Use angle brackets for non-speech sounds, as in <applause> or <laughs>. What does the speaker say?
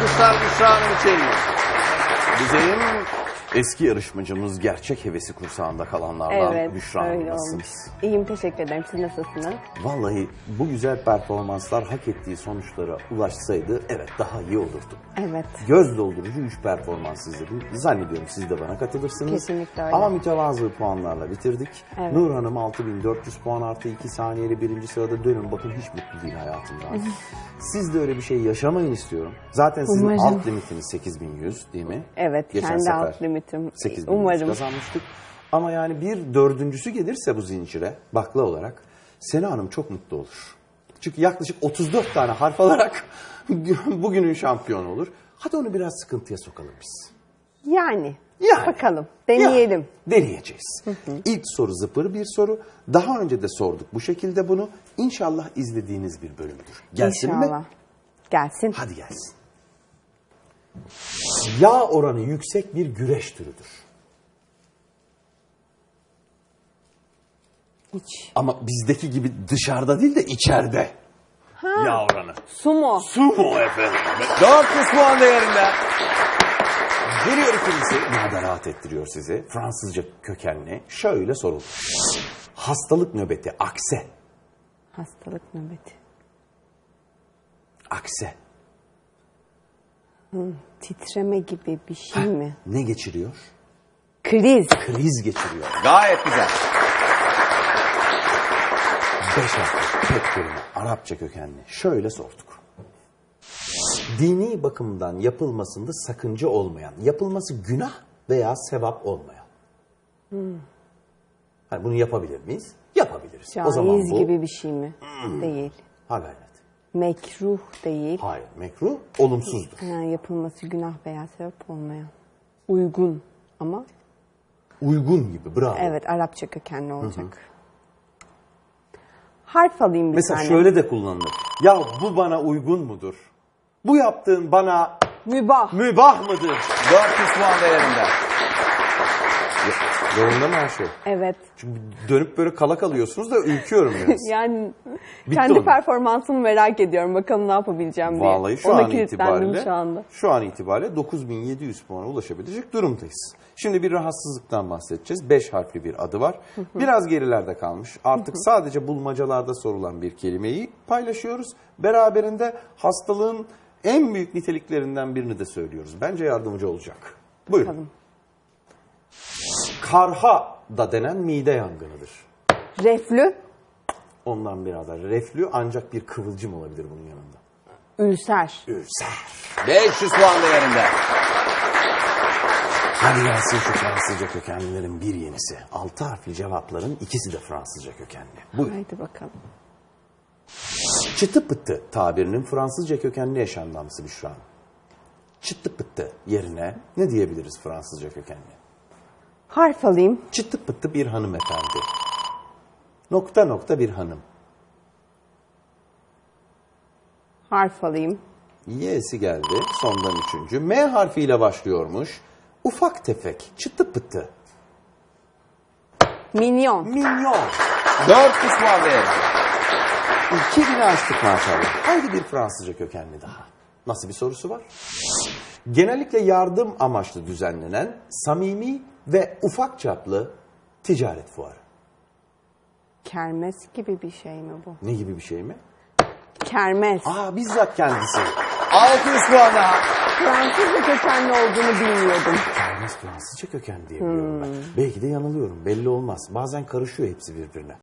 Alkışlar Büşra Hanım için. Bizim eski yarışmacımız gerçek hevesi kursağında kalanlardan Evet, Büşra Hanım. öyle. Nasılsınız? İyiyim, teşekkür ederim. Siz nasılsınız? Vallahi bu güzel performanslar hak ettiği sonuçlara ulaşsaydı evet daha iyi olurdu. Evet. Göz doldurucu 3 performans izledim. Zannediyorum siz de bana katılırsınız. Kesinlikle öyle. Ama mütevazı puanlarla bitirdik. Evet. Nur Hanım 6400 puan artı 2 saniyeli birinci sırada dönün. Bakın hiç mutlu değil hayatımdan. <laughs> siz de öyle bir şey yaşamayın istiyorum. Zaten sizin Umarım. alt limitiniz 8100 değil mi? Evet, Geçen kendi sefer limitim. 8100 Umarım. kazanmıştık. Ama yani bir dördüncüsü gelirse bu zincire bakla olarak Sena Hanım çok mutlu olur. Çünkü yaklaşık 34 tane harf alarak <laughs> bugünün şampiyonu olur. Hadi onu biraz sıkıntıya sokalım biz. Yani. Yani. Bakalım. Deneyelim. Ya, deneyeceğiz. İlk soru zıpır bir soru. Daha önce de sorduk bu şekilde bunu. İnşallah izlediğiniz bir bölümdür. Gelsin İnşallah. mi? Gelsin. Hadi gelsin. Yağ oranı yüksek bir güreş türüdür. Hiç. Ama bizdeki gibi dışarıda değil de içeride. Yağ oranı. Sumo. Sumo efendim. 400 puan değerinde. Geliyor ikincisi. Daha da rahat ettiriyor sizi. Fransızca kökenli. Şöyle sorulur. Hastalık nöbeti akse. Hastalık nöbeti. Akse. Titreme gibi bir şey mi? Ne geçiriyor? Kriz. Kriz geçiriyor. Gayet güzel. Beş harfli tek kelime Arapça kökenli. Şöyle sorduk. Dini bakımdan yapılmasında sakınca olmayan, yapılması günah veya sevap olmayan. Hani bunu yapabilir miyiz? Yapabiliriz. o zaman Caiz bu gibi bir şey mi? Değil. ha gayret. Mekruh değil. Hayır, mekruh olumsuzdur. Ha, yapılması günah veya sebep olmayan. Uygun ama Uygun gibi, bravo. evet Arapça kökenli olacak. Harf alayım bir Mesela tane. şöyle de kullanılır. Ya bu bana uygun mudur? Bu yaptığın bana Mübah. mübah mıdır? 400 puan değerinde. Yolunda mı her şey? Evet. Çünkü dönüp böyle kala kalıyorsunuz da ürküyorum <laughs> biraz. Yani Bitti kendi onun. performansımı merak ediyorum. Bakalım ne yapabileceğim diye. Vallahi şu Ona an itibariyle şu anda. şu an itibariyle 9700 puana ulaşabilecek durumdayız. Şimdi bir rahatsızlıktan bahsedeceğiz. 5 harfli bir adı var. Biraz gerilerde kalmış. Artık sadece bulmacalarda sorulan bir kelimeyi paylaşıyoruz. Beraberinde hastalığın en büyük niteliklerinden birini de söylüyoruz. Bence yardımcı olacak. Buyurun. Bakalım. Karha da denen mide yangınıdır. Reflü, Ondan biraz daha reflü ancak bir kıvılcım olabilir bunun yanında. ülser. Ülser. 500 puan değerinde. Hadi gelsin şu Fransızca kökenlilerin bir yenisi. Altı harfli cevapların ikisi de Fransızca kökenli. Buyurun. Haydi bakalım. Çıtı pıtı tabirinin Fransızca kökenli yaşamlaması Büşra Hanım. Çıtı pıtı yerine ne diyebiliriz Fransızca kökenli? Harf alayım. Çıtı pıtı bir hanımefendi. Nokta nokta bir hanım. Harf alayım. Y'si geldi. Sondan üçüncü. M harfiyle başlıyormuş. Ufak tefek, çıtı pıtı. Minyon. Minyon. 400 puan değerinde. İki bini açtık maşallah. Haydi bir Fransızca kökenli daha. Nasıl bir sorusu var? Genellikle yardım amaçlı düzenlenen samimi ve ufak çaplı ticaret fuarı. Kermes gibi bir şey mi bu? Ne gibi bir şey mi? Kermes. Aa bizzat kendisi. 600 puan daha. Fransızca kökenli olduğunu bilmiyordum. Kermes Fransızca köken diye biliyorum ben. Belki de yanılıyorum belli olmaz. Bazen karışıyor hepsi birbirine.